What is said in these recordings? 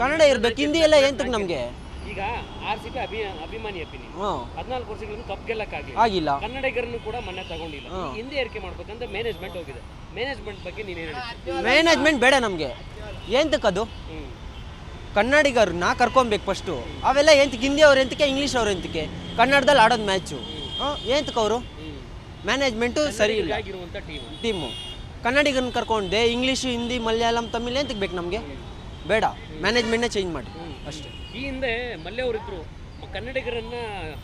ಕನ್ನಡ ಇರ್ಬೇಕು ಹಿಂದಿ ಎಲ್ಲ ಎಂತಕ್ಕೆ ನಮಗೆ? ಈಗ ಆರ್ ಸಿ ಬಿ ಅಭಿ ಅಭಿಮಾನಿ ಅಭಿನಿ ಹದಿನಾಲ್ಕು ವರ್ಷಗಳಿಂದ ಕಪ್ ಗೆಲ್ಲಕ್ಕಾಗಲಿ ಆಗಿಲ್ಲ. ಕನ್ನಡಿಗರನ್ನು ಕೂಡ ಮೊನ್ನೆ ತಗೊಂಡಿಲ್ಲ. ಹಿಂದಿ ಏರಿಕೆ ಮಾಡ್ಬೇಕಂತ ಮ್ಯಾನೇಜ್ಮೆಂಟ್ ಹೋಗಿದೆ. ಮ್ಯಾನೇಜ್ಮೆಂಟ್ ಬಗ್ಗೆ ನೀನು ಹೇಳಿ ಮ್ಯಾನೇಜ್ಮೆಂಟ್ ಬೇಡ ನಮಗೆ. ಎಂತಕ್ಕದು? ಕನ್ನಡಿಗರು ಕನ್ನಡಿಗರನ್ನ ಕರ್ಕೊಬೇಕು ಫಸ್ಟು ಅವೆಲ್ಲ ಎಂತಕ್ಕೆ ಹಿಂದಿ ಅವ್ರ ಎಂತಕ್ಕೆ ಇಂಗ್ಲೀಷ್ ಅವ್ರ ಎಂತಕ್ಕೆ? ಕನ್ನಡದಲ್ಲಿ ಆಡೋದು ಮ್ಯಾಚು ಎಂತಕ್ಕೆ ಅವರು? ಮ್ಯಾನೇಜ್ಮೆಂಟು ಸರಿ ಇಲ್ಲ. ಟೀಮು ಕನ್ನಡಿಗರನ್ನ ಕರ್ಕೊಂಡೆ ಇಂಗ್ಲೀಷು ಹಿಂದಿ ಮಲಯಾಳಂ ತಮಿಳ್ ಎಂತಕ್ಕೆ ಬೇಕು ನಮಗೆ? ಬೇಡ ಮ್ಯಾನೇಜ್ಮೆಂಟ್ನೇ ಚೇಂಜ್ ಮಾಡಿ. ಅಷ್ಟೇ. ಈ ಹಿಂದೆ ಮಲ್ಯ ಅವರಿದ್ರು ಕನ್ನಡಿಗರನ್ನ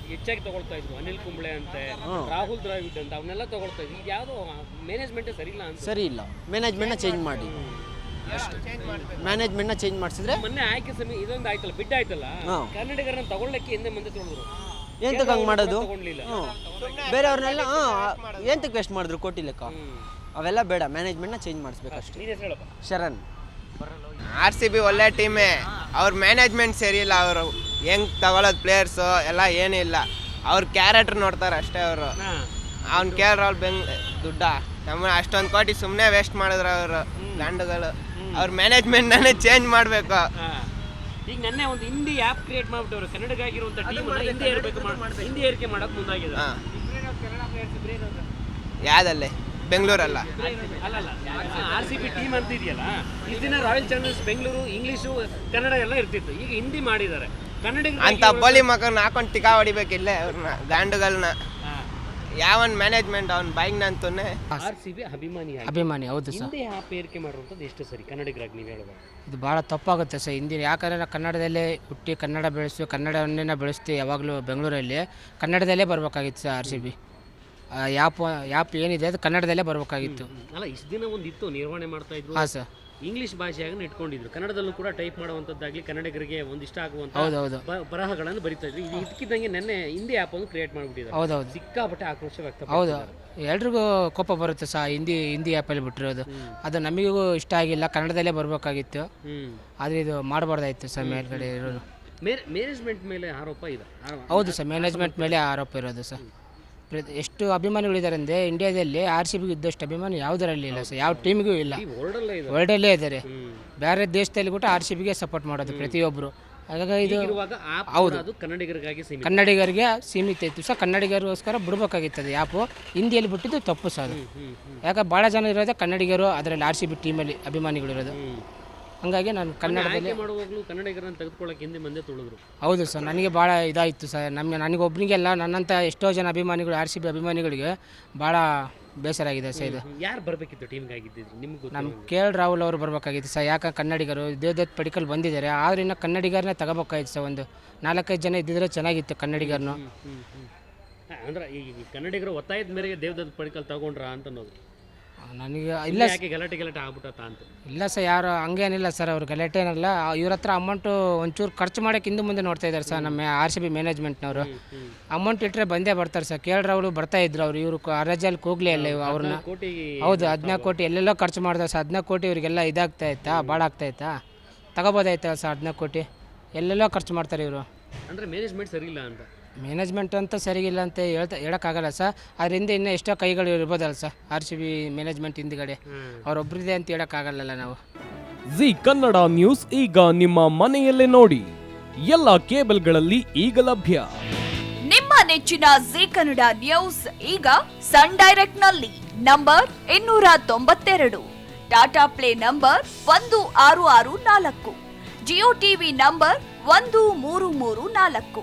ಹೆಚ್ಚಾಗಿ ತಗೊಳ್ತಾ ಇದ್ರು ಅನಿಲ್ ಕುಂಬ್ಳೆ ಅಂತೆ ರಾಹುಲ್ ದ್ರಾವಿಡ್ ಅಂತ ಅವನ್ನೆಲ್ಲ ತಗೊಳ್ತಾ ಇದ್ರು. ಈಗ ಯಾವುದೋ ಮ್ಯಾನೇಜ್ಮೆಂಟ್ ಸರಿ ಇಲ್ಲ ಅಂತ. ಸರಿ ಇಲ್ಲ. ಮ್ಯಾನೇಜ್ಮೆಂಟ್ನ ಚೇಂಜ್ ಮಾಡಿ. ಮ್ಯಾನೇಜ್ಮೆಂಟ್ನ ಚೇಂಜ್ ಮಾಡಿಸಿದ್ರೆ ಮೊನ್ನೆ ಆಯ್ಕೆ ಸಮಯ ಇದೊಂದು ಆಯ್ತಲ್ಲ ಬಿಡ್ ಆಯ್ತಲ್ಲ? ಹಾ. ಕನ್ನಡಿಗರನ್ನ ತಗೊಳ್ಳಕ್ಕೆ ಹಿಂದೆ ಮುಂದೆ ತೊಳೆದ್ರು. ಎಂತಕ್ಕೆ ಹಂಗೆ ಮಾಡೋದು? ತಗೊಂಡ್ಲಿಲ್ಲ. ಹ್ಞೂ ಬೇರೆಯವ್ರನ್ನೆಲ್ಲ ಹಾಂ ಎಂತಕ್ಕೆ ವೇಸ್ಟ್ ಮಾಡಿದ್ರು? ಕೋಟಿ ಲೆಕ್ಕ. ಅವೆಲ್ಲ ಬೇಡ ಮ್ಯಾನೇಜ್ಮೆಂಟ್ನ ಚೇಂಜ್ ಮಾಡಿಸ್ಬೇಕಷ್ಟೇ. ನೀನ್ ಹೆಸರು ಹೇಳಪ್ಪ. ಶರಣ್. ಆರ್ ಸಿ ಬಿ ಒಳ್ಳೆ ಟೀಮೇ. ಅವ್ರ ಮ್ಯಾನೇಜ್ಮೆಂಟ್ ಸರಿಯಿಲ್ಲ ಇಲ್ಲ ಅವರು ಹೆಂಗ್ ತಗೊಳ್ಳೋದು ಪ್ಲೇಯರ್ಸು ಎಲ್ಲ ಏನಿಲ್ಲ ಅವ್ರ ಕ್ಯಾರೆಕ್ಟರ್ ನೋಡ್ತಾರೆ ಅಷ್ಟೇ ಅವರು. ಅವ್ನ ಕೇಳ್ರ ಅವ್ರು ಬೆಂಗ್ ದುಡ್ಡ? ನಮ್ಮ ಅಷ್ಟೊಂದು ಕೋಟಿ ಸುಮ್ಮನೆ ವೇಸ್ಟ್ ಮಾಡಿದ್ರು ಅವರು ಗಂಡುಗಳು. ಅವ್ರ ಮ್ಯಾನೇಜ್ಮೆಂಟ್ನೇ ಚೇಂಜ್ ಮಾಡಬೇಕು. ಈಗ ನೆನ್ನೆ ಒಂದು ಹಿಂದಿ ಆ್ಯಪ್ ಕ್ರಿಯೇಟ್ ಮಾಡ್ಬಿಟ್ಟವ್ರು. ಕನ್ನಡಗಾಗಿರುವಂತ ಟೀಮ್ ಹಿಂದಿ ಏರ್ಬೇಕು ಹಿಂದಿ ಏರಿಕೆ ಮಾಡೋಕೆ ಮುಂದಾಗಿದೆ. ಯಾವ್ದಲ್ಲಿ? ಬೆಂಗಳೂರಲ್ಲ. ಅಲ್ಲ ಆರ್ ಸಿ ಬಿ ಟೀಮ್ ಅಂತ ಇದೆಯಲ್ಲ ಇದನ್ನ ದಿನ ರಾಯಲ್ ಚಾಲೆಂಜರ್ಸ್ ಬೆಂಗಳೂರು ಇಂಗ್ಲೀಷು ಕನ್ನಡ ಎಲ್ಲ ಇರ್ತಿತ್ತು. ಈಗ ಹಿಂದಿ ಮಾಡಿದ್ದಾರೆ. ಕನ್ನಡಿಗರು ಅಂತ ಬೋಲಿ ಮಕ್ಕಳನ್ನ ಹಾಕೊಂಡು ಟಿಕಾ ಹೊಡಿಬೇಕಿಲ್ಲೇ ಅವ್ರನ್ನ ಗಾಂಡುಗಳನ್ನ ಯಾವನ್ ಮ್ಯಾನೇಜ್ಮೆಂಟ್ ಅವ್ನ ಅಂತಾನೆ ಆರ್ ಸಿ ಬಿ ಅಭಿಮಾನಿ ಆಗಿ. ಅಭಿಮಾನಿ ಹೌದು ಸರ್. ಹಿಂದಿ ಆ ಪೇರಿಕೆ ಮಾಡುವಂಥದ್ದು ಎಷ್ಟು ಸರಿ? ಕನ್ನಡಿಗರಾಗಿ ನೀವು ಹೇಳುವ ಇದು ಭಾಳ ತಪ್ಪಾಗುತ್ತೆ ಸರ್. ಹಿಂದಿನ ಯಾಕಂದ್ರೆ ನಾವು ಕನ್ನಡದಲ್ಲೇ ಹುಟ್ಟಿ ಕನ್ನಡ ಬೆಳೆಸಿ ಕನ್ನಡವನ್ನೇ ಬೆಳೆಸ್ತೀವಿ ಯಾವಾಗಲೂ ಬೆಂಗಳೂರಲ್ಲಿ. ಕನ್ನಡದಲ್ಲೇ ಬರಬೇಕಾಗಿತ್ತು sir R C B. App app ಏನಿದೆ ಅದು ಕನ್ನಡದಲ್ಲೇ ಬರಬೇಕಾಗಿತ್ತು. ಅಲ್ಲ ಇಷ್ಟು ದಿನ ಒಂದು ಇತ್ತು ನಿರ್ವಹಣೆ ಮಾಡ್ತಾ ಇದ್ರು. ಹಾಂ ಸರ್. ಇಂಗ್ಲಿಷ್ ಭಾಷೆಯಾಗ ಇಟ್ಕೊಂಡಿದ್ರು. ಕನ್ನಡದಲ್ಲೂ ಕೂಡ ಟೈಪ್ ಮಾಡುವಂಥದ್ದಾಗಲಿ ಕನ್ನಡಿಗರಿಗೆ ಒಂದಿಷ್ಟ ಆಗುವಂಥ ಹೌದು ಹೌದು ಬ- ಬರಹಗಳನ್ನು ಬರಿತಾ ಇದ್ರು. ಇದು ಇದಕ್ಕಿದ್ದಂಗೆ ನೆನ್ನೆ ಹಿಂದಿ ಆ್ಯಪ್ ಅನ್ನು ಕ್ರಿಯೇಟ್ ಮಾಡಿಬಿಟ್ಟಿದ್ದಾರೆ. ಹೌದು ಹೌದು ಸಿಕ್ಕಾಪಟ್ಟೆ ಆಕ್ರೋಶ ವ್ಯಕ್ತ ಹೌದು. ಎಲ್ರಿಗೂ ಕೋಪ ಬರುತ್ತೆ ಸರ್ ಹಿಂದಿ ಹಿಂದಿ ಆ್ಯಪಲ್ಲಿ ಬಿಟ್ಟಿರೋದು. ಅದು ನಮಗೂ ಇಷ್ಟ ಆಗಿಲ್ಲ ಕನ್ನಡದಲ್ಲೇ ಬರಬೇಕಾಗಿತ್ತು. ಆದರೆ ಇದು ಮಾಡಬಾರ್ದಾಯ್ತು ಸರ್ ಮೇಲ್ಗಡೆ ಇರೋದು. ಮೇನೇಜ್ಮೆಂಟ್ ಮೇಲೆ ಆರೋಪ ಇದೆ. ಹೌದು ಸರ್ ಮ್ಯಾನೇಜ್ಮೆಂಟ್ ಮೇಲೆ ಆರೋಪ ಇರೋದು ಸರ್. ಪ್ರತಿ- ಎಷ್ಟು ಅಭಿಮಾನಿಗಳಿದ್ದಾರೆ ಅಂದರೆ ಇಂಡಿಯಾದಲ್ಲಿ ಆರ್ ಸಿ ಬಿಗೆ ಇದ್ದಷ್ಟು ಅಭಿಮಾನಿ ಯಾವುದರಲ್ಲಿ ಇಲ್ಲ ಸರ್. ಯಾವ ಟೀಮಿಗೂ ಇಲ್ಲ. ವರ್ಲ್ಡಲ್ಲೇ ಇದೆ ವರ್ಲ್ಡಲ್ಲೇ ಇದ್ದಾರೆ. ಬೇರೆ ದೇಶದಲ್ಲಿ ಕೂಡ ಆರ್ ಸಿ ಬಿಗೆ ಸಪೋರ್ಟ್ ಮಾಡೋದು ಪ್ರತಿಯೊಬ್ಬರು ಹಾಗಾಗಿ ಇದು ಅದು ಕನ್ನಡಿಗರಿಗಾಗಿ ಕನ್ನಡಿಗರಿಗೆ ಸೀಮಿತ ಇತ್ತು. ಸರ್ ಕನ್ನಡಿಗರಿಗೋಸ್ಕರ ಬಿಡ್ಬೇಕಾಗಿತ್ತು ಅದು ಯಾಪು ಹಿಂದಿಯಲ್ಲಿ ಬಿಟ್ಟಿದ್ದು ತಪ್ಪು ಸರ್. ಅದು ಯಾಕೆ ಭಾಳ ಜನ ಇರೋದೇ ಕನ್ನಡಿಗರು ಅದರಲ್ಲಿ ಆರ್ ಸಿ ಬಿ ಟೀಮಲ್ಲಿ ಅಭಿಮಾನಿಗಳಿರೋದು. ಹಂಗಾಗಿ ನಾನು ಕನ್ನಡದಲ್ಲಿ ಮಾಡುವಾಗಲೂ ಕನ್ನಡಿಗರನ್ನ ತೆಗೆದುಕೊಳ್ಳಕ್ಕೆ ಹಿಂದೆ ಮುಂದೆ ತುಳಿದ್ರು ಹೌದು ಸರ್ ನನಗೆ ಭಾಳ ಇದಾಯಿತು ಸರ್. ನಮ್ಮ ನನಗೊಬ್ಬನಿಗೆಲ್ಲ ನನ್ನಂಥ ಎಷ್ಟೋ ಜನ ಅಭಿಮಾನಿಗಳು ಆರ್ ಸಿ ಬಿ ಅಭಿಮಾನಿಗಳಿಗೆ ಭಾಳ ಬೇಸರ ಆಗಿದೆ ಸರ್ ಇದು. ಯಾರು ಬರಬೇಕಿತ್ತು ಟೀಮ್ಗೆ ಆಗಿದ್ದಿದ್ರು ನಿಮ್ಗೆ ಗೊತ್ತು. ನಮ್ಮ ಕೆ ಎಲ್ ರಾಹುಲ್ ಅವರು ಬರಬೇಕಾಗಿತ್ತು ಸರ್. ಯಾಕೆ ಕನ್ನಡಿಗರು? ದೇವದತ್ ಪಡಿಕಲ್ ಬಂದಿದ್ದಾರೆ. ಆದ್ರೆ ಇನ್ನು ಕನ್ನಡಿಗರನ್ನೇ ತಗೋಬೇಕಾಗಿತ್ತು ಸರ್ ಒಂದು ನಾಲ್ಕೈದು ಜನ ಇದ್ದಿದ್ರೆ ಚೆನ್ನಾಗಿತ್ತು ಕನ್ನಡಿಗರನ್ನು ಅಂದ್ರೆ ಈ ಕನ್ನಡಿಗರು ಕನ್ನಡಿಗರ ಒತ್ತಾಯದ ಮೇರೆಗೆ ದೇವದತ್ ಪಡಿಕಲ್ ತಗೊಂಡ್ರ ಅಂತ ಅನ್ನೋದು ನನಗೆ ಇಲ್ಲ ಯಾಕೆ ಗಲಾಟೆ ಗಲಾಟೆ ಆಗ್ಬಿಟ್ಟತ್ತ ಅಂತ? ಇಲ್ಲ ಸರ್ ಯಾರು ಹಂಗೇನಿಲ್ಲ ಸರ್ ಅವ್ರು ಗಲಾಟೆ ಏನಲ್ಲ. ಇವ್ರ ಹತ್ರ ಅಮೌಂಟು ಒಂಚೂರು ಖರ್ಚು ಮಾಡೋಕೆ ಹಿಂದೆ ಮುಂದೆ ನೋಡ್ತಾ ಇದ್ದಾರೆ ಸರ್ ನಮ್ಮ ಆರ್ ಸಿ ಬಿ ಮ್ಯಾನೇಜ್ಮೆಂಟ್ನವರು ಅಮೌಂಟ್ ಇಟ್ಟರೆ ಬಂದೇ ಬರ್ತಾರೆ ಸರ್. ಕೇಳ್ರ ಅವರು ಬರ್ತಾ ಇದ್ರು ಅವ್ರು ಇವರು ಅರಜಲ್ಲಿ ಕೂಗ್ಲೇ ಇಲ್ಲ ಇವು ಅವ್ರನ್ನ. ಕೋಟಿ ಹೌದು ಹದಿನಾಲ್ಕು ಕೋಟಿ ಎಲ್ಲೆಲ್ಲೋ ಖರ್ಚು ಮಾಡಿದ್ರೆ ಸರ್. ಹದಿನಾಲ್ಕು ಕೋಟಿ ಇವರಿಗೆಲ್ಲ ಇದಾಗ್ತಾ ಇತ್ತಾ ಭಾಳ ಆಗ್ತಾ ಇತ್ತಾ? ತಗೋಬೋದಾಯ್ತಾ ಸರ್ ಹದಿನಾಲ್ಕು ಕೋಟಿ? ಎಲ್ಲೆಲ್ಲೋ ಖರ್ಚು ಮಾಡ್ತಾರೆ ಇವರು. ಅಂದರೆ ಮ್ಯಾನೇಜ್ಮೆಂಟ್ ಸರಿ ಇಲ್ಲ ಅಂತ? ಮ್ಯಾನೇಜ್ಮೆಂಟ್ ಅಂತ ಸರಿಗಿಲ್ಲ ಅಂತ ಹೇಳ್ತಾ ಹೇಳೋಕ್ಕಾಗಲ್ಲ ಸರ್. ಅದರಿಂದ ಇನ್ನೂ ಎಷ್ಟೋ ಕೈಗಳು ಇರ್ಬೋದಲ್ಲ sir R C B management ಹಿಂದ್ಗಡೆ. ಅವರೊಬ್ಬರಿದೆ ಅಂತ ಹೇಳೋಕ್ಕಾಗಲ್ಲಲ್ಲ ನಾವು. ಜಿ ಕನ್ನಡ ನ್ಯೂಸ್ ಈಗ ನಿಮ್ಮ ಮನೆಯಲ್ಲೇ ನೋಡಿ. ಎಲ್ಲ ಕೇಬಲ್ಗಳಲ್ಲಿ ಈಗ ಲಭ್ಯ. ನಿಮ್ಮ ನೆಚ್ಚಿನ ಜಿ ಕನ್ನಡ ನ್ಯೂಸ್ ಈಗ ಸನ್ ಡೈರೆಕ್ಟ್ನಲ್ಲಿ ನಂಬರ್ ಇನ್ನೂರ ತೊಂಬತ್ತೆರಡು. ಟಾಟಾ ಪ್ಲೇ ನಂಬರ್ ಒಂದು ಆರು ಆರು ನಾಲ್ಕು. ಜಿಯೋ ಟಿವಿ ನಂಬರ್ ಒಂದು ಮೂರು ಮೂರು ನಾಲ್ಕು.